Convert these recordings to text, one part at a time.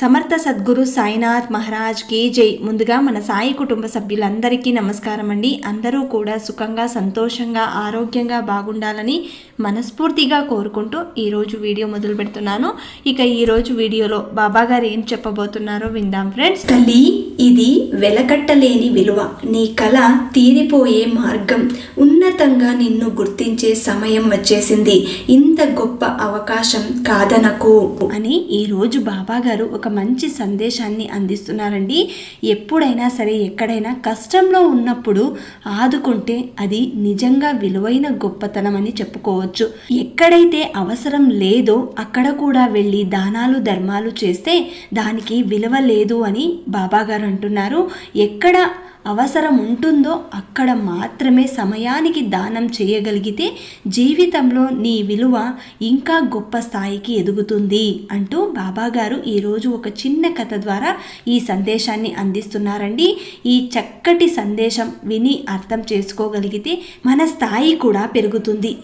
సమర్థ సద్గురు సాయినాథ్ మహారాజ్ కేజై జై. ముందుగా మన సాయి కుటుంబ సభ్యులందరికీ నమస్కారం అండి అందరూ కూడా సుఖంగా సంతోషంగా ఆరోగ్యంగా బాగుండాలని మనస్ఫూర్తిగా కోరుకుంటూ ఈరోజు వీడియో మొదలు పెడుతున్నాను. ఇక ఈరోజు వీడియోలో బాబా గారు ఏం చెప్పబోతున్నారో విందాం ఫ్రెండ్స్. తల్లి ఇది వెలకట్టలేని విలువ. నీ కళ తీరిపోయే మార్గం. ఉన్నతంగా నిన్ను గుర్తించే సమయం వచ్చేసింది. ఇంత గొప్ప అవకాశం కాదనకు. అని ఈరోజు బాబా గారు ఒక మంచి సందేశాన్ని అందిస్తున్నారండి. ఎప్పుడైనా సరే ఎక్కడైనా కష్టంలో ఉన్నప్పుడు ఆదుకుంటే అది నిజంగా విలువైన గొప్పతనం అని చెప్పుకోవచ్చు. ఎక్కడైతే అవసరం లేదో అక్కడ కూడా వెళ్ళి దానాలు ధర్మాలు చేస్తే దానికి విలువ లేదు అని బాబాగారు అంటున్నారు. ఎక్కడ అవసరం ఉంటుందో అక్కడ మాత్రమే సమయానికి దానం చేయగలిగితే జీవితంలో నీ విలువ ఇంకా గొప్ప స్థాయికి ఎదుగుతుంది అంటూ బాబాగారు ఈరోజు ఒక చిన్న కథ ద్వారా ఈ సందేశాన్ని అందిస్తున్నారండి. ఈ చక్కటి సందేశం విని అర్థం చేసుకోగలిగితే మన స్థాయి కూడా పెరుగుతుంది.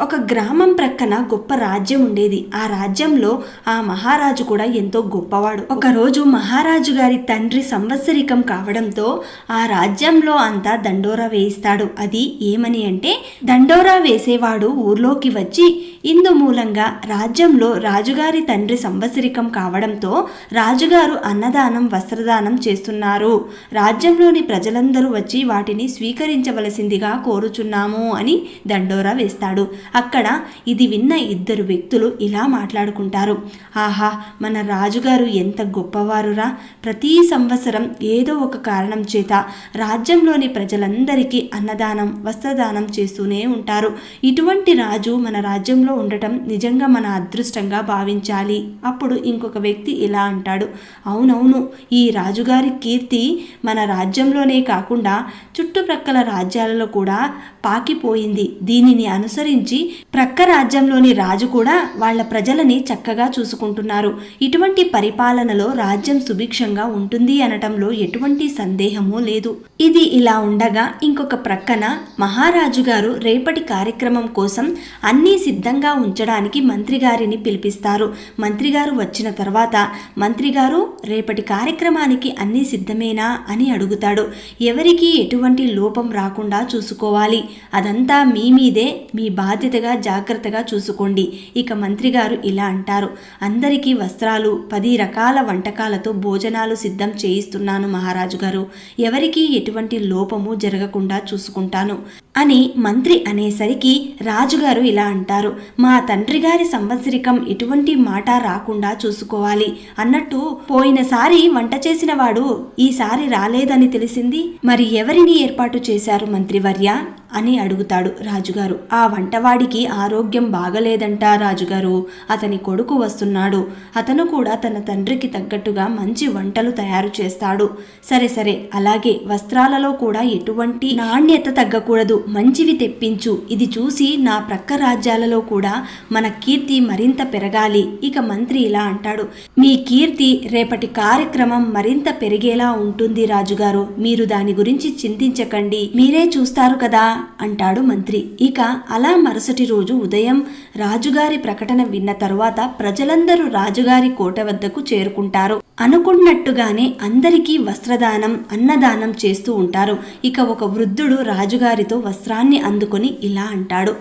ఒక గ్రామం ప్రక్కన గొప్ప రాజ్యం ఉండేది. ఆ రాజ్యంలో ఆ మహారాజు కూడా ఎంతో గొప్పవాడు. ఒకరోజు మహారాజు గారి తండ్రి సంవత్సరికం కావడంతో ఆ రాజ్యంలో అంతా దండోరా వేయిస్తాడు. అది ఏమని అంటే దండోరా వేసేవాడు ఊర్లోకి వచ్చి ఇందు మూలంగా రాజ్యంలో రాజుగారి తండ్రి సంవత్సరికం కావడంతో రాజుగారు అన్నదానం వస్త్రదానం చేస్తున్నారు. రాజ్యంలోని ప్రజలందరూ వచ్చి వాటిని స్వీకరించవలసిందిగా కోరుచున్నాము అని దండోరా వేస్తాడు. అక్కడ ఇది విన్న ఇద్దరు వ్యక్తులు ఇలా మాట్లాడుకుంటారు. ఆహా మన రాజుగారు ఎంత గొప్పవారురా. ప్రతి సంవత్సరం ఏదో ఒక కారణం చేత రాజ్యంలోని ప్రజలందరికీ అన్నదానం వస్త్రదానం చేస్తూనే ఉంటారు. ఇటువంటి రాజు మన రాజ్యంలో ఉండటం నిజంగా మన అదృష్టంగా భావించాలి. అప్పుడు ఇంకొక వ్యక్తి ఇలా అంటాడు. అవునవును ఈ రాజుగారి కీర్తి మన రాజ్యంలోనే కాకుండా చుట్టుప్రక్కల రాజ్యాలలో కూడా పాకిపోయింది. దీనిని అనుసరించి ప్రక్క రాజ్యంలోని రాజు కూడా వాళ్ళ ప్రజలని చక్కగా చూసుకుంటున్నారు. ఇటువంటి పరిపాలనలో రాజ్యం సుభిక్షంగా ఉంటుంది అనటంలో ఎటువంటి సందేహము లేదు. ఇది ఇలా ఉండగా ఇంకొక ప్రక్కన మహారాజు గారు రేపటి కార్యక్రమం కోసం అన్నీ సిద్ధంగా ఉంచడానికి మంత్రి గారిని పిలిపిస్తారు. మంత్రి గారు వచ్చిన తర్వాత మంత్రి గారు రేపటి కార్యక్రమానికి అన్నీ సిద్ధమేనా? అని అడుగుతాడు. ఎవరికి ఎటువంటి లోపం రాకుండా చూసుకోవాలి. అదంతా మీ మీదే మీ బాధ్యతగా జాగ్రత్తగా చూసుకోండి ఇక మంత్రి గారు ఇలా అంటారు. అందరికీ వస్త్రాలు పది రకాల వంటకాలతో భోజనాలు సిద్ధం చేయిస్తున్నాను మహారాజు గారు. ఎవరికీ ఎటువంటి లోపము జరగకుండా చూసుకుంటాను. అని మంత్రి అనేసరికి రాజుగారు ఇలా అంటారు. మా తండ్రి గారి సంవత్సరికం ఎటువంటి మాట రాకుండా చూసుకోవాలి. అన్నట్టు పోయినసారి వంట చేసిన వాడు ఈసారి రాలేదని తెలిసింది. మరి ఎవరిని ఏర్పాటు చేశారు మంత్రివర్య? అని అడుగుతాడు రాజుగారు. ఆ వంటవాడికి ఆరోగ్యం బాగలేదంట రాజుగారు. అతని కొడుకు వస్తున్నాడు. అతను కూడా తన తండ్రికి తగ్గట్టుగా మంచి వంటలు తయారు చేస్తాడు. సరే సరే అలాగే వస్త్రాలలో కూడా ఎటువంటి నాణ్యత తగ్గకూడదు. మంచివి తెప్పించు. ఇది చూసి నా ప్రక్క రాజ్యాలలో కూడా మన కీర్తి మరింత పెరగాలి. ఇక మంత్రి ఇలా అంటాడు. మీ కీర్తి రేపటి కార్యక్రమం మరింత పెరిగేలా ఉంటుంది రాజుగారు. మీరు దాని గురించి చింతించకండి. మీరే చూస్తారు కదా అంటాడు మంత్రి. ఇక అలా మరుసటి రోజు ఉదయం రాజుగారి ప్రకటన విన్న తరువాత ప్రజలందరూ రాజుగారి కోట వద్దకు చేరుకుంటారు. అనుకున్నట్టుగానే అందరికీ వస్త్రదానం అన్నదానం చేస్తూ ఉంటారు. ఇక ఒక వృద్ధుడు రాజుగారితో వస్త్రాన్ని అందుకొని ఇలా అంటాడు.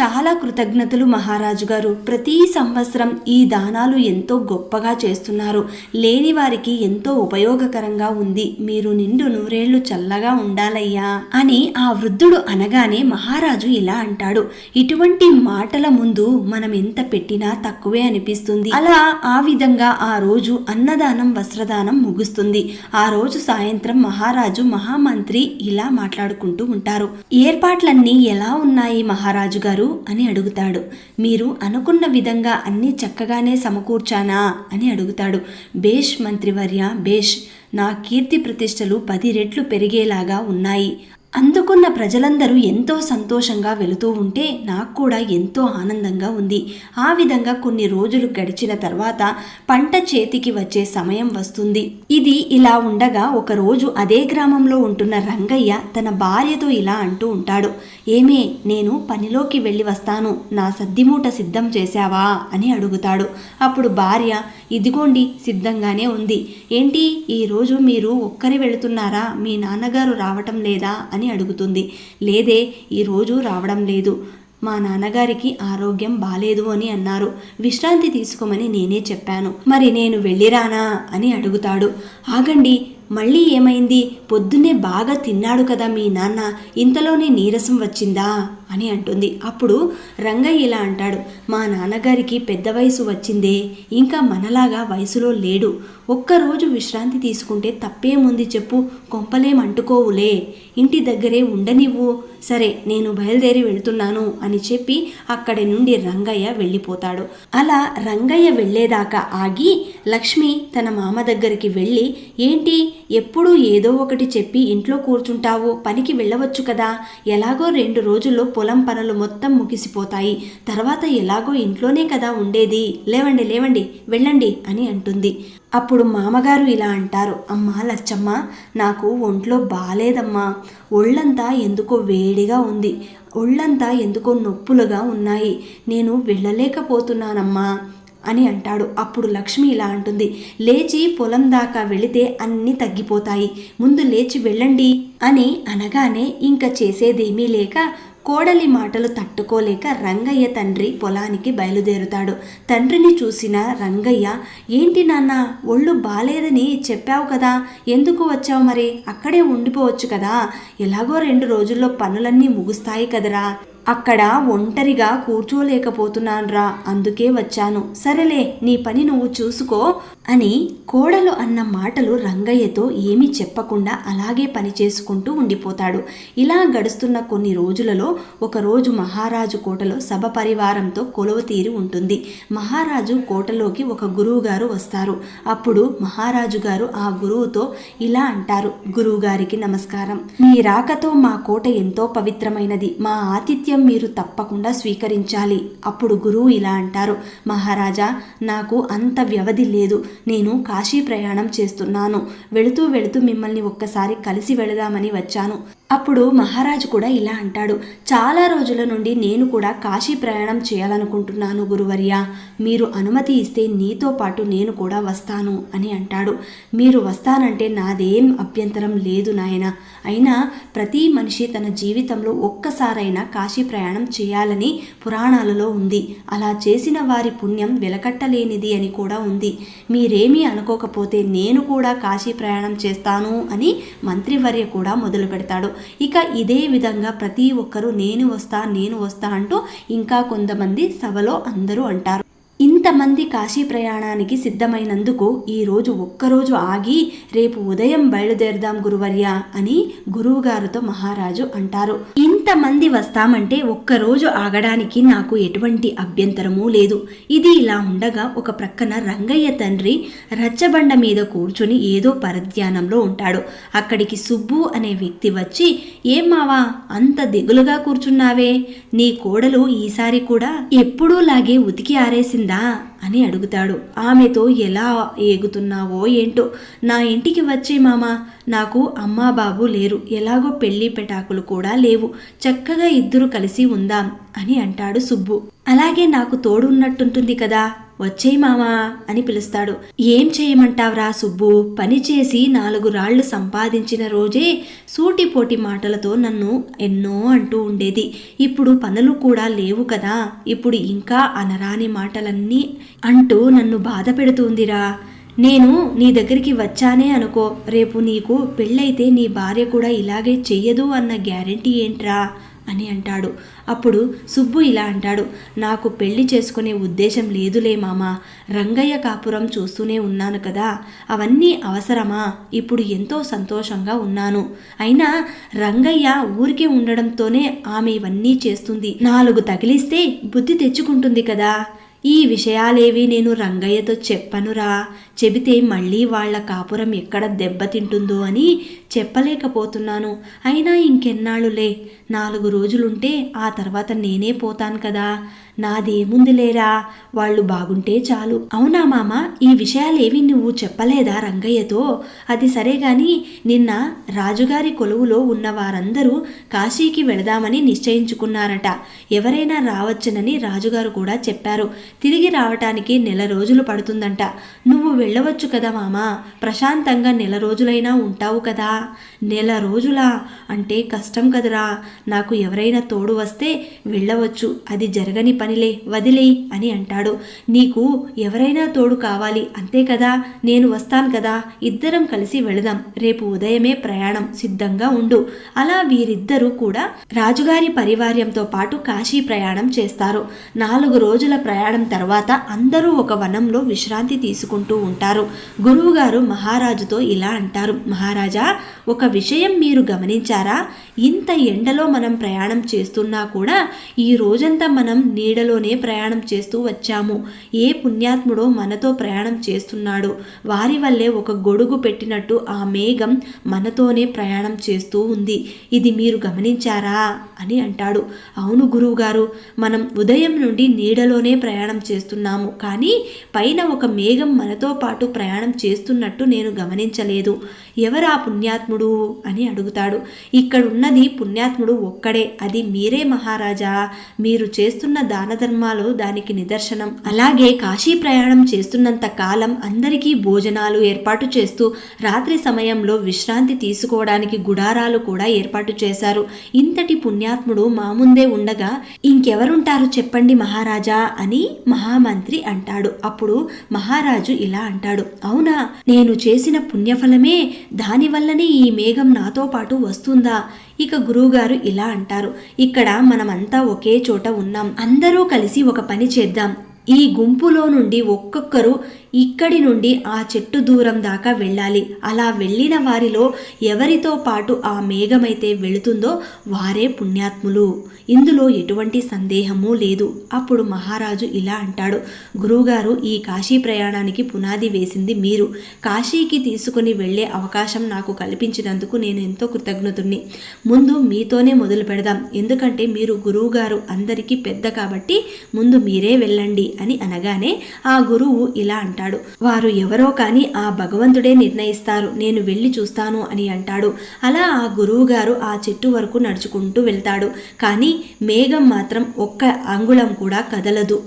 చాలా కృతజ్ఞతలు మహారాజు గారు. ప్రతి సంవత్సరం ఈ దానాలు ఎంతో గొప్పగా చేస్తున్నారు. లేని వారికి ఎంతో ఉపయోగకరంగా ఉంది. మీరు నిండు నూరేళ్ళు చల్లగా ఉండాలయ్యా అని ఆ వృద్ధుడు అనగానే మహారాజు ఇలా అంటాడు. ఇటువంటి మాటల ముందు మనం ఎంత పెట్టినా తక్కువే అనిపిస్తుంది. అలా ఆ విధంగా ఆ రోజు అన్నదానం వస్త్రదానం ముగుస్తుంది. ఆ రోజు సాయంత్రం మహారాజు మహామంత్రి ఇలా మాట్లాడుకుంటూ ఉంటారు. ఏర్పాట్లన్నీ ఎలా ఉన్నాయి మహారాజు గారు? అని అడుగుతాడు. మీరు అనుకున్న విధంగా అన్నీ చక్కగానే సమకూర్చానా అని అడుగుతాడు. బేష్ మంత్రివర్య బేష్ నా కీర్తి ప్రతిష్టలు పది రెట్లు పెరిగేలాగా ఉన్నాయి. అందుకున్న ప్రజలందరూ ఎంతో సంతోషంగా వెళుతూ ఉంటే నాకు కూడా ఎంతో ఆనందంగా ఉంది. ఆ విధంగా కొన్ని రోజులు గడిచిన తర్వాత పంట చేతికి వచ్చే సమయం వస్తుంది. ఇది ఇలా ఉండగా ఒకరోజు అదే గ్రామంలో ఉంటున్న రంగయ్య తన భార్యతో ఇలా అంటూ ఉంటాడు. ఏమే నేను పనిలోకి వెళ్ళి వస్తాను. నా సద్దిమూట సిద్ధం చేశావా? అని అడుగుతాడు. అప్పుడు భార్య ఇదిగోండి సిద్ధంగానే ఉంది. ఏంటి ఈరోజు మీరు ఒక్కరే వెళుతున్నారా? మీ నాన్నగారు రావటం లేదా? అని అడుగుతుంది. లేదే ఈరోజు రావడం లేదు. మా నాన్నగారికి ఆరోగ్యం బాలేదు అని అన్నారు. విశ్రాంతి తీసుకోమని నేనే చెప్పాను. మరి నేను వెళ్ళిరానా? అని అడుగుతాడు. ఆగండి మళ్ళీ ఏమైంది? పొద్దున్నే బాగా తిన్నాడు కదా మీ నాన్న ఇంతలోనే నీరసం వచ్చిందా? అని అంటుంది. అప్పుడు రంగయ్య ఇలా అంటాడు. మా నాన్నగారికి పెద్ద వయసు వచ్చిందే ఇంకా మనలాగా వయసులో లేడు. ఒక్కరోజు విశ్రాంతి తీసుకుంటే తప్పేముంది చెప్పు కొంపలేం అంటుకోవులే. ఇంటి దగ్గరే ఉండనివ్వు. సరే నేను బయలుదేరి వెళ్తున్నాను అని చెప్పి అక్కడి నుండి రంగయ్య వెళ్ళిపోతాడు. అలా రంగయ్య వెళ్ళేదాకా ఆగి లక్ష్మి తన మామ దగ్గరికి వెళ్ళి ఏంటి? ఎప్పుడూ ఏదో ఒకటి చెప్పి ఇంట్లో కూర్చుంటావు. పనికి వెళ్ళవచ్చు కదా? ఎలాగో రెండు రోజుల్లో పొలం పనులు మొత్తం ముగిసిపోతాయి. తర్వాత ఎలాగో ఇంట్లోనే కదా ఉండేది. లేవండి లేవండి వెళ్ళండి అని అంటుంది. అప్పుడు మామగారు ఇలా అంటారు. అమ్మా లచ్చమ్మ నాకు ఒంట్లో బాలేదమ్మా. ఒళ్ళంతా ఎందుకో వేడిగా ఉంది. ఒళ్ళంతా ఎందుకో నొప్పులుగా ఉన్నాయి. నేను వెళ్ళలేకపోతున్నానమ్మా. అని అంటాడు. అప్పుడు లక్ష్మి ఇలా అంటుంది. లేచి పొలం దాకా వెళితే అన్నీ తగ్గిపోతాయి. ముందు లేచి వెళ్ళండి అని అనగానే ఇంకా చేసేదేమీ లేక కోడలి మాటలు తట్టుకోలేక రంగయ్య తండ్రి పొలానికి బయలుదేరుతాడు. తండ్రిని చూసిన రంగయ్య ఏంటి నాన్న ఒళ్ళు బాలేదని చెప్పావు కదా ఎందుకు వచ్చావు మరి? అక్కడే ఉండిపోవచ్చు కదా. ఎలాగో రెండు రోజుల్లో పనులన్నీ ముగుస్తాయి కదరా. అక్కడ ఒంటరిగా కూర్చోలేకపోతున్నాన్రా అందుకే వచ్చాను. సరేలే నీ పని నువ్వు చూసుకో. అని కోడలు అన్న మాటలు రంగయ్యతో ఏమీ చెప్పకుండా అలాగే పని చేసుకుంటూ ఉండిపోతాడు. ఇలా గడుస్తున్న కొన్ని రోజులలో ఒకరోజు మహారాజు కోటలో సభ పరివారంతో కొలువ తీరి ఉంటుంది. మహారాజు కోటలోకి ఒక గురువుగారు వస్తారు. అప్పుడు మహారాజు గారు ఆ గురువుతో ఇలా అంటారు. గురువుగారికి నమస్కారం. మీ రాకతో మా కోట ఎంతో పవిత్రమైనది. మా ఆతిథ్యం మీరు తప్పకుండా స్వీకరించాలి. అప్పుడు గురువు ఇలా అంటారు. మహారాజా నాకు అంత వ్యవధి లేదు. నేను కాశీ ప్రయాణం చేస్తున్నాను. వెళుతూ వెళుతూ మిమ్మల్ని ఒక్కసారి కలిసి వెళదామని వచ్చాను. అప్పుడు మహారాజు కూడా ఇలా అంటాడు. చాలా రోజుల నుండి నేను కూడా కాశీ ప్రయాణం చేయాలనుకుంటున్నాను గురువర్య. మీరు అనుమతి ఇస్తే నీతో పాటు నేను కూడా వస్తాను అని అంటాడు. మీరు వస్తానంటే నాదేం అభ్యంతరం లేదు నాయన. అయినా ప్రతి మనిషి తన జీవితంలో ఒక్కసారైనా కాశీ ప్రయాణం చేయాలని పురాణాలలో ఉంది. అలా చేసిన వారి పుణ్యం వెలకట్టలేనిది అని కూడా ఉంది. మీరేమీ అనుకోకపోతే నేను కూడా కాశీ ప్రయాణం చేస్తాను అని మంత్రివర్య కూడా మొదలు పెడతాడు. ఇక ఇదే విధంగా ప్రతి ఒక్కరూ నేను వస్తా నేను వస్తా అంటూ ఇంకా కొంతమంది సభలో అందరూ అంటారు. ఇంతమంది కాశీ ప్రయాణానికి సిద్ధమైనందుకు ఈరోజు ఒక్కరోజు ఆగి రేపు ఉదయం బయలుదేరుదాం గురువర్య అని గురువుగారితో మహారాజు అంటారు. ఇంతమంది వస్తామంటే ఒక్కరోజు ఆగడానికి నాకు ఎటువంటి అభ్యంతరమూ లేదు. ఇది ఇలా ఉండగా ఒక ప్రక్కన రంగయ్య తండ్రి రచ్చబండ మీద కూర్చుని ఏదో పరధ్యానంలో ఉంటాడు. అక్కడికి సుబ్బు అనే వ్యక్తి వచ్చి ఏం మావా అంత దిగులుగా కూర్చున్నావే? నీ కోడలు ఈసారి కూడా ఎప్పుడూలాగే ఉతికి ఆరేసిందా? అని అడుగుతాడు. ఆమెతో ఎలా ఏగుతున్నావో ఏంటో. నా ఇంటికి వచ్చే మామ నాకు అమ్మా బాబు లేరు. ఎలాగో పెళ్ళి పెటాకులు కూడా లేవు. చక్కగా ఇద్దరు కలిసి ఉందాం అని అంటాడు సుబ్బు. అలాగే నాకు తోడున్నట్టుంటుంది కదా. వచ్చేయ్ మామా అని పిలుస్తాడు. ఏం చేయమంటావ్రా సుబ్బు? పని చేసి నాలుగు రాళ్ళు సంపాదించిన రోజే సూటిపోటి మాటలతో నన్ను ఎన్నో అంటూ ఉండేది. ఇప్పుడు పనులు కూడా లేవు కదా. ఇప్పుడు ఇంకా అనరాని మాటలన్నీ అంటూ నన్ను బాధ పెడుతుందిరా. నేను నీ దగ్గరికి వచ్చానే అనుకో. రేపు నీకు పెళ్ళైతే నీ భార్య కూడా ఇలాగే చెయ్యదు అన్న గ్యారెంటీ ఏంట్రా? అని అంటాడు. అప్పుడు సుబ్బు ఇలా అంటాడు నాకు పెళ్ళి చేసుకునే ఉద్దేశం లేదులే మామ. రంగయ్య కాపురం చూస్తూనే ఉన్నాను కదా. అవన్నీ అవసరమా? ఇప్పుడు ఎంతో సంతోషంగా ఉన్నాను. అయినా రంగయ్య ఊరికే ఉండడంతోనే ఆమె ఇవన్నీ చేస్తుంది. నాలుగు తగిలిస్తే బుద్ధి తెచ్చుకుంటుంది కదా. ఈ విషయాలేవి నేను రంగయ్యతో చెప్పనురా. చెబితే మళ్ళీ వాళ్ళ కాపురం ఎక్కడ దెబ్బతింటుందో అని చెప్పలేకపోతున్నాను. అయినా ఇంకెన్నాళ్ళులే. నాలుగు రోజులుంటే ఆ తర్వాత నేనే పోతాను కదా. నాదేముంది లేరా వాళ్ళు బాగుంటే చాలు. అవునా మామ? ఈ విషయాలేవి నువ్వు చెప్పలేదా రంగయ్యతో? అది సరే గాని నిన్న రాజుగారి కొలువులో ఉన్న వారందరూ కాశీకి వెళదామని నిశ్చయించుకున్నారట. ఎవరైనా రావచ్చునని రాజుగారు కూడా చెప్పారు. తిరిగి రావటానికి నెల రోజులు పడుతుందంట. నువ్వు వెళ్ళవచ్చు కదా మామ? ప్రశాంతంగా నెల రోజులైనా ఉంటావు కదా. నెల రోజులా? అంటే కష్టం కదరా. నాకు ఎవరైనా తోడు వస్తే వెళ్ళవచ్చు. అది జరగని పనిలే వదిలే అని అంటాడు. నీకు ఎవరైనా తోడు కావాలి అంతే కదా. నేను వస్తాను కదా. ఇద్దరం కలిసి వెళదాం. రేపు ఉదయమే ప్రయాణం సిద్ధంగా ఉండు. అలా వీరిద్దరూ కూడా రాజుగారి పరివార్యంతో పాటు కాశీ ప్రయాణం చేస్తారు. నాలుగు రోజుల ప్రయాణం తర్వాత అందరూ ఒక వనంలో విశ్రాంతి తీసుకుంటూ ఉంటారు. గురువుగారు మహారాజుతో ఇలా అంటారు. మహారాజా ఒక విషయం మీరు గమనించారా? ఇంత ఎండలో మనం ప్రయాణం చేస్తున్నా కూడా ఈ రోజంతా మనం నీడలోనే ప్రయాణం చేస్తూ వచ్చాము. ఏ పుణ్యాత్ముడో మనతో ప్రయాణం చేస్తున్నాడు. వారి వల్లే ఒక గొడుగు పెట్టినట్టు ఆ మేఘం మనతోనే ప్రయాణం చేస్తూ ఉంది. ఇది మీరు గమనించారా? అని అంటాడు. అవును గురువుగారు మనం ఉదయం నుండి నీడలోనే ప్రయాణం చేస్తున్నాము. కానీ పైన ఒక మేఘం మనతో పాటు ప్రయాణం చేస్తున్నట్టు నేను గమనించలేదు. ఎవరా పుణ్యాత్ముడు అని అడుగుతాడు. ఇక్కడున్నది పుణ్యాత్ముడు ఒక్కడే అది మీరే మహారాజా. మీరు చేస్తున్న దాన ధర్మాలు దానికి నిదర్శనం. అలాగే కాశీ ప్రయాణం చేస్తున్నంత కాలం అందరికీ భోజనాలు ఏర్పాటు చేస్తూ రాత్రి సమయంలో విశ్రాంతి తీసుకోవడానికి గుడారాలు కూడా ఏర్పాటు చేశారు. ఇంతటి పుణ్యాత్ముడు మా ముందే ఉండగా ఇంకెవరుంటారు చెప్పండి మహారాజా అని మహామంత్రి అంటాడు. అప్పుడు మహారాజు ఇలా అంటాడు. అవునా నేను చేసిన పుణ్యఫలమే దానివల్లనే ఈ మేఘం నాతో పాటు వస్తుందా? ఇక గురువుగారు ఇలా అంటారు. ఇక్కడ మనమంతా ఒకే చోట ఉన్నాం. అందరూ కలిసి ఒక పని చేద్దాం. ఈ గుంపులో నుండి ఒక్కొక్కరు ఇక్కడి నుండి ఆ చెట్టు దూరం దాకా వెళ్ళాలి. అలా వెళ్ళిన వారిలో ఎవరితో పాటు ఆ మేఘమైతే వెళుతుందో వారే పుణ్యాత్ములు. ఇందులో ఎటువంటి సందేహము లేదు. అప్పుడు మహారాజు ఇలా అంటాడు గురువుగారు ఈ కాశీ ప్రయాణానికి పునాది వేసింది మీరు. కాశీకి తీసుకుని వెళ్ళే అవకాశం నాకు కల్పించినందుకు నేను ఎంతో కృతజ్ఞతుణ్ణి. ముందు మీతోనే మొదలు పెడదాం. ఎందుకంటే మీరు గురువుగారు అందరికీ పెద్ద కాబట్టి ముందు మీరే వెళ్ళండి అని అనగానే ఆ గురువు ఇలా అంటాడు వారు ఎవరో కానీ ఆ భగవంతుడే నిర్ణయిస్తారు. నేను వెళ్ళి చూస్తాను అని అంటాడు. అలా ఆ గురువు గారు ఆ చెట్టు వరకు నడుచుకుంటూ వెళ్తాడు. కానీ మేఘం మాత్రం ఒక్క అంగుళం కూడా కదలదు.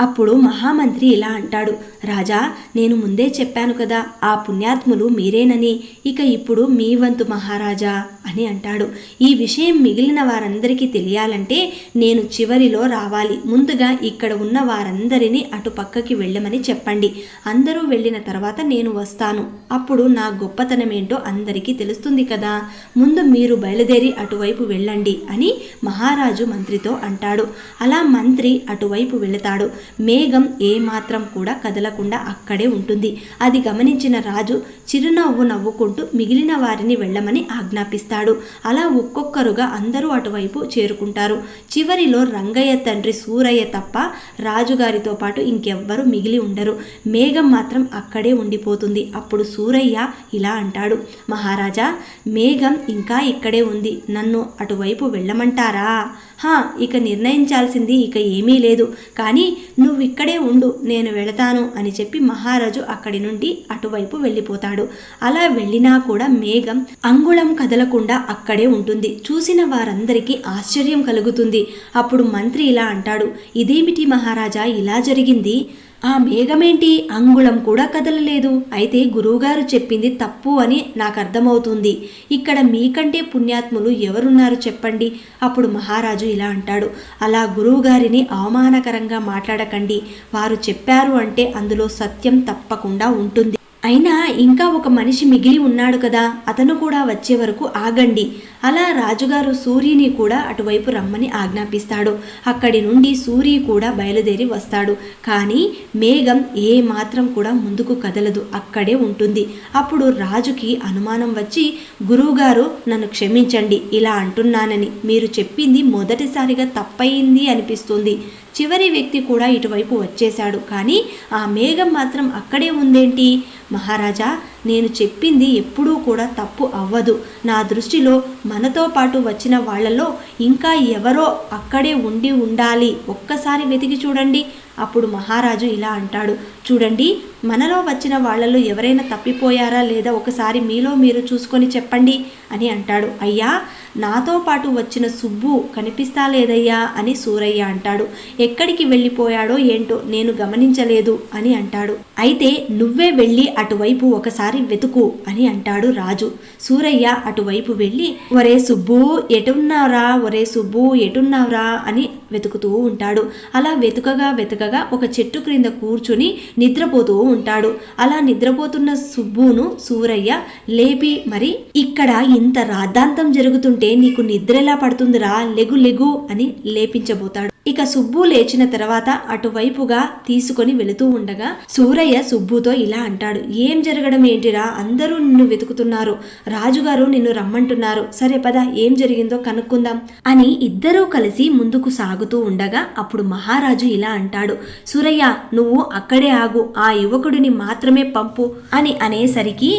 అప్పుడు మహామంత్రి ఇలా అంటాడు. రాజా నేను ముందే చెప్పాను కదా ఆ పుణ్యాత్ములు మీరేనని. ఇక ఇప్పుడు మీ వంతు మహారాజా. అని అంటాడు. ఈ విషయం మిగిలిన వారందరికీ తెలియాలంటే నేను చివరిలో రావాలి. ముందుగా ఇక్కడ ఉన్న వారందరినీ అటు పక్కకి వెళ్ళమని చెప్పండి. అందరూ వెళ్ళిన తర్వాత నేను వస్తాను. అప్పుడు నా గొప్పతనమేంటో అందరికీ తెలుస్తుంది కదా. ముందు మీరు బయలుదేరి అటువైపు వెళ్ళండి అని మహారాజు మంత్రితో అంటాడు. అలా మంత్రి అటువైపు వెళతాడు. మేఘం ఏమాత్రం కూడా కదలకుండా అక్కడే ఉంటుంది. అది గమనించిన రాజు చిరునవ్వు నవ్వుకుంటూ మిగిలిన వారిని వెళ్ళమని ఆజ్ఞాపిస్తాడు. అలా ఒక్కొక్కరుగా అందరూ అటువైపు చేరుకుంటారు. చివరిలో రంగయ్య తండ్రి సూరయ్య తప్ప రాజుగారితో పాటు ఇంకెవ్వరూ మిగిలి ఉండరు. మేఘం మాత్రం అక్కడే ఉండిపోతుంది. అప్పుడు సూరయ్య ఇలా అంటాడు. మహారాజా మేఘం ఇంకా ఇక్కడే ఉంది. నన్ను అటువైపు వెళ్ళమంటారా? హా ఇక నిర్ణయించాల్సింది ఇక ఏమీ లేదు. కానీ నువ్వు ఇక్కడే ఉండు నేను వెళతాను అని చెప్పి మహారాజు అక్కడి నుండి అటువైపు వెళ్ళిపోతాడు. అలా వెళ్ళినా కూడా మేఘం అంగుళం కదలకుండా అక్కడే ఉంటుంది. చూసిన వారందరికీ ఆశ్చర్యం కలుగుతుంది. అప్పుడు మంత్రి ఇలా అంటాడు ఇదేమిటి మహారాజా ఇలా జరిగింది? ఆ మేఘమేంటి? అంగుళం కూడా కదలలేదు. అయితే గురువుగారు చెప్పింది తప్పు అని నాకు అర్థమవుతుంది ఇక్కడ మీకంటే పుణ్యాత్ములు ఎవరున్నారు చెప్పండి. అప్పుడు మహారాజు ఇలా అంటాడు అలా గురువుగారిని అవమానకరంగా మాట్లాడకండి. వారు చెప్పారు అంటే అందులో సత్యం తప్పకుండా ఉంటుంది. అయినా ఇంకా ఒక మనిషి మిగిలి ఉన్నాడు కదా అతను కూడా వచ్చే వరకు ఆగండి. అలా రాజుగారు సూర్యుని కూడా అటువైపు రమ్మని ఆజ్ఞాపిస్తాడు. అక్కడి నుండి సూర్య కూడా బయలుదేరి వస్తాడు. కానీ మేఘం ఏ మాత్రం కూడా ముందుకు కదలదు. అక్కడే ఉంటుంది. అప్పుడు రాజుకి అనుమానం వచ్చి గురువుగారు నన్ను క్షమించండి. ఇలా అంటున్నానని. మీరు చెప్పింది మొదటిసారిగా తప్పయింది అనిపిస్తుంది. చివరి వ్యక్తి కూడా ఇటువైపు వచ్చేశాడు. కానీ ఆ మేఘం మాత్రం అక్కడే ఉందేంటి? మహారాజా నేను చెప్పింది ఎప్పుడూ కూడా తప్పు అవ్వదు. నా దృష్టిలో మనతో పాటు వచ్చిన వాళ్ళలో ఇంకా ఎవరో అక్కడే ఉండి ఉండాలి. ఒక్కసారి వెతికి చూడండి. అప్పుడు మహారాజు ఇలా అంటాడు చూడండి మనలో వచ్చిన వాళ్ళలో ఎవరైనా తప్పిపోయారా లేదా ఒకసారి మీలో మీరు చూసుకొని చెప్పండి అని అంటాడు. అయ్యా నాతో పాటు వచ్చిన సుబ్బు కనిపిస్తా లేదయ్యా అని సూరయ్య అంటాడు. ఎక్కడికి వెళ్ళిపోయాడో ఏంటో నేను గమనించలేదు అని అంటాడు. అయితే నువ్వే వెళ్ళి అటువైపు ఒకసారి వెతుకు అని అంటాడు రాజు. సూరయ్య అటువైపు వెళ్ళి ఒరే సుబ్బు ఎటున్నావురా? ఒరే సుబ్బు ఎటున్నావురా? అని వెతుకుతూ ఉంటాడు. అలా వెతుకగా వెతుకగా ఒక చెట్టు క్రింద కూర్చుని నిద్రపోతూ ఉంటాడు. అలా నిద్రపోతున్న సుబ్బును సూరయ్య లేపి మరి ఇక్కడ ఇంత రాద్ధాంతం జరుగుతుంటే నీకు నిద్ర ఎలా పడుతుందిరా? లెగు లెగు అని లేపించబోతాడు. ఇక సుబ్బు లేచిన తర్వాత అటువైపుగా తీసుకొని వెళుతూ ఉండగా సూరయ్య సుబ్బుతో ఇలా అంటాడు ఏం జరగడం ఏంటిరా? అందరూ నిన్ను వెతుకుతున్నారు. రాజుగారు నిన్ను రమ్మంటున్నారు. సరే పద ఏం జరిగిందో కనుక్కుందాం అని ఇద్దరూ కలిసి ముందుకు సాగుతూ ఉండగా అప్పుడు మహారాజు ఇలా అంటాడు సూరయ్య నువ్వు అక్కడే ఆగు. ఆ యువకుడిని మాత్రమే పంపు అని అనేసరికి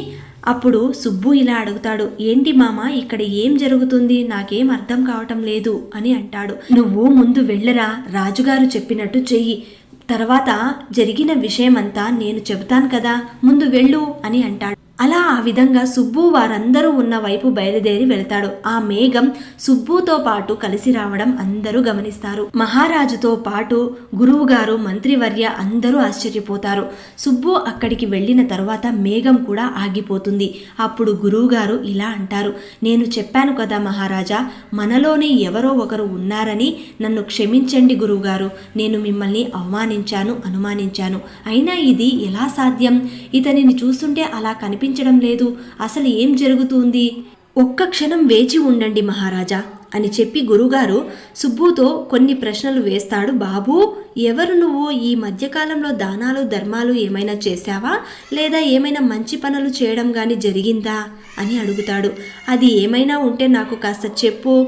అప్పుడు సుబ్బు ఇలా అడుగుతాడు ఏంటి మామ ఇక్కడ ఏం జరుగుతుంది? నాకేం అర్థం కావటం లేదు అని అంటాడు. నువ్వు ముందు వెళ్ళరా రాజుగారు చెప్పినట్టు చెయ్యి. తర్వాత జరిగిన విషయమంతా నేను చెబుతాను కదా ముందు వెళ్ళు అని అంటాడు. అలా ఆ విధంగా సుబ్బు వారందరూ ఉన్న వైపు బయలుదేరి వెళ్తాడు. ఆ మేఘం సుబ్బుతో పాటు కలిసి రావడం అందరూ గమనిస్తారు. మహారాజుతో పాటు గురువు గారు మంత్రివర్య అందరూ ఆశ్చర్యపోతారు. సుబ్బు అక్కడికి వెళ్ళిన తర్వాత మేఘం కూడా ఆగిపోతుంది. అప్పుడు గురువుగారు ఇలా అంటారు. నేను చెప్పాను కదా మహారాజా మనలోనే ఎవరో ఒకరు ఉన్నారని నన్ను క్షమించండి గురువుగారు. నేను మిమ్మల్ని అవమానించాను అనుమానించాను. అయినా ఇది ఎలా సాధ్యం? ఇతనిని చూస్తుంటే అలా కనిపించడం లేదు. అసలు ఏం జరుగుతుంది? ఒక్క క్షణం వేచి ఉండండి మహారాజా అని చెప్పి గురుగారు సుబ్బుతో కొన్ని ప్రశ్నలు వేస్తాడు. బాబు ఎవరు నువ్వు? ఈ మధ్యకాలంలో దానాలు ధర్మాలు ఏమైనా చేశావా? లేదా ఏమైనా మంచి పనులు చేయడం కానీ జరిగిందా? అని అడుగుతాడు. అది ఏమైనా ఉంటే నాకు కాస్త చెప్పు.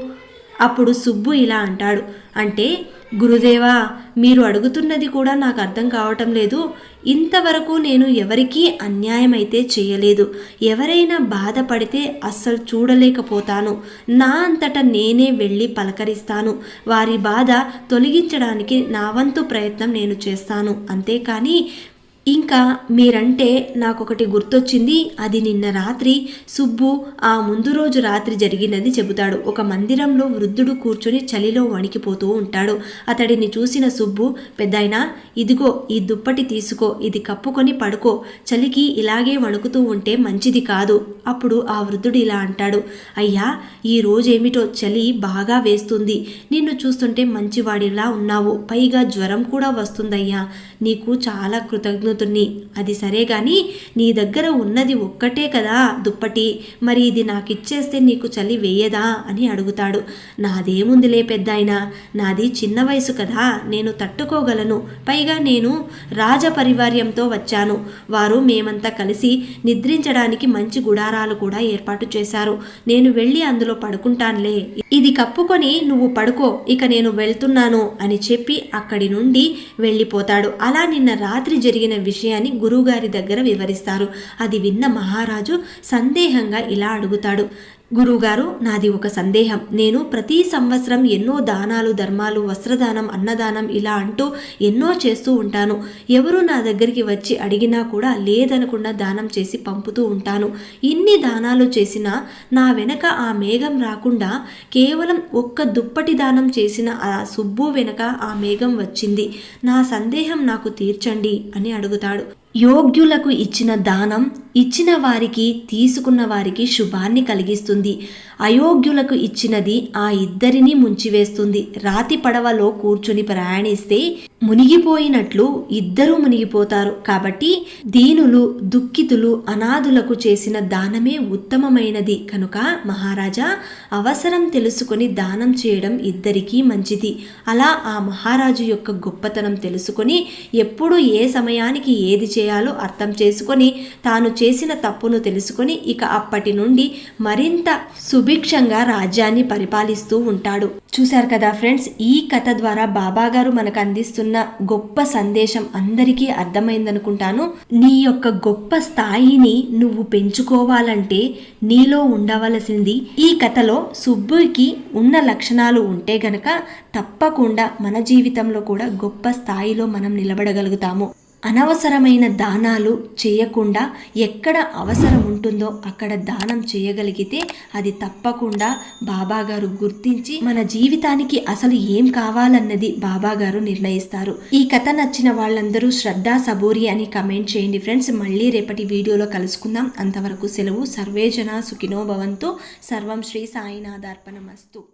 అప్పుడు సుబ్బు ఇలా అంటాడు. అంటే గురుదేవా మీరు అడుగుతున్నది కూడా నాకు అర్థం కావటం లేదు. ఇంతవరకు నేను ఎవరికీ అన్యాయం అయితే చేయలేదు. ఎవరైనా బాధపడితే అస్సలు చూడలేకపోతాను. నా అంతటా నేనే వెళ్ళి పలకరిస్తాను. వారి బాధ తొలగించడానికి నా వంతు ప్రయత్నం నేను చేస్తాను. అంతేకాని ఇంకా మీరంటే నాకొకటి గుర్తొచ్చింది. అది నిన్న రాత్రి సుబ్బు ఆ ముందు రోజు రాత్రి జరిగినది చెబుతాడు. ఒక మందిరంలో వృద్ధుడు కూర్చొని చలిలో వణికిపోతూ ఉంటాడు. అతడిని చూసిన సుబ్బు పెద్దాయనా ఇదిగో ఈ దుప్పటి తీసుకో ఇది కప్పుకొని పడుకో. చలికి ఇలాగే వణుకుతూ ఉంటే మంచిది కాదు అప్పుడు ఆ వృద్ధుడు ఇలా అంటాడు. అయ్యా ఈ రోజేమిటో చలి బాగా వేస్తుంది. నిన్ను చూస్తుంటే మంచివాడిలా ఉన్నావు. పైగా జ్వరం కూడా వస్తుందయ్యా. నీకు చాలా కృతజ్ఞతుని అది సరే కానీ నీ దగ్గర ఉన్నది ఒక్కటే కదా దుప్పటి. మరి ఇది నాకు ఇచ్చేస్తే నీకు చలి వేయదా? అని అడుగుతాడు. నాదేముందిలే పెద్దాయన? నాది చిన్న వయసు కదా నేను తట్టుకోగలను. పైగా నేను రాజపరివార్యంతో వచ్చాను. వారు మేమంతా కలిసి నిద్రించడానికి మంచి గుడారాలు కూడా ఏర్పాటు చేశారు. నేను వెళ్ళి అందులో పడుకుంటానులే. ఇది కప్పుకొని నువ్వు పడుకో ఇక నేను వెళ్తున్నాను అని చెప్పి అక్కడి నుండి వెళ్ళిపోతాడు. అలా నిన్న రాత్రి జరిగిన విషయాన్ని గురువుగారి దగ్గర వివరిస్తారు. అది విన్న మహారాజు సందేహంగా ఇలా అడుగుతాడు. గురువుగారు నాది ఒక సందేహం. నేను ప్రతి సంవత్సరం ఎన్నో దానాలు ధర్మాలు వస్త్రదానం అన్నదానం ఇలా అంటూ ఎన్నో చేస్తూ ఉంటాను. ఎవరు నా దగ్గరికి వచ్చి అడిగినా కూడా లేదనకుండా దానం చేసి పంపుతూ ఉంటాను. ఇన్ని దానాలు చేసినా నా వెనక ఆ మేఘం రాకుండా కేవలం ఒక్క దుప్పటి దానం చేసిన ఆ సుబ్బు వెనక ఆ మేఘం వచ్చింది. నా సందేహం నాకు తీర్చండి అని అడుగుతాడు. యోగ్యులకు ఇచ్చిన దానం ఇచ్చిన వారికి తీసుకున్న వారికి శుభాన్ని కలిగిస్తుంది. అయోగ్యులకు ఇచ్చినది ఆ ఇద్దరిని ముంచివేస్తుంది. రాతి పడవలో కూర్చుని ప్రయాణిస్తే మునిగిపోయినట్లు ఇద్దరూ మునిగిపోతారు. కాబట్టి దీనులు దుఃఖితులు అనాథులకు చేసిన దానమే ఉత్తమమైనది. కనుక మహారాజా అవసరం తెలుసుకొని దానం చేయడం ఇద్దరికీ మంచిది. అలా ఆ మహారాజు యొక్క గొప్పతనం తెలుసుకొని ఎప్పుడు ఏ సమయానికి ఏది చేయాలో అర్థం చేసుకొని తాను చేసిన తప్పును తెలుసుకొని ఇక అప్పటి నుండి మరింత సుభిక్షంగా రాజ్యాన్ని పరిపాలిస్తూ ఉంటాడు. చూశారు కదా ఫ్రెండ్స్ ఈ కథ ద్వారా బాబా గారు మనకు అందిస్తున్న గొప్ప సందేశం అందరికీ అర్థమైందనుకుంటాను. నీ యొక్క గొప్ప స్థాయిని నువ్వు పెంచుకోవాలంటే నీలో ఉండవలసింది ఈ కథలో సుబ్బుకి ఉన్న లక్షణాలు ఉంటే గనక తప్పకుండా మన జీవితంలో కూడా గొప్ప స్థాయిలో మనం నిలబడగలుగుతాము. అనవసరమైన దానాలు చేయకుండా ఎక్కడ అవసరం ఉంటుందో అక్కడ దానం చేయగలిగితే అది తప్పకుండా బాబాగారు గుర్తించి మన జీవితానికి అసలు ఏం కావాలన్నది బాబాగారు నిర్ణయిస్తారు. ఈ కథ నచ్చిన వాళ్ళందరూ శ్రద్ధ సబూరి అని కమెంట్ చేయండి ఫ్రెండ్స్. మళ్ళీ రేపటి వీడియోలో కలుసుకుందాం. అంతవరకు సెలవు. సర్వేజన సుఖినోభవంతో సర్వం శ్రీ సాయినాథార్పణమస్తు.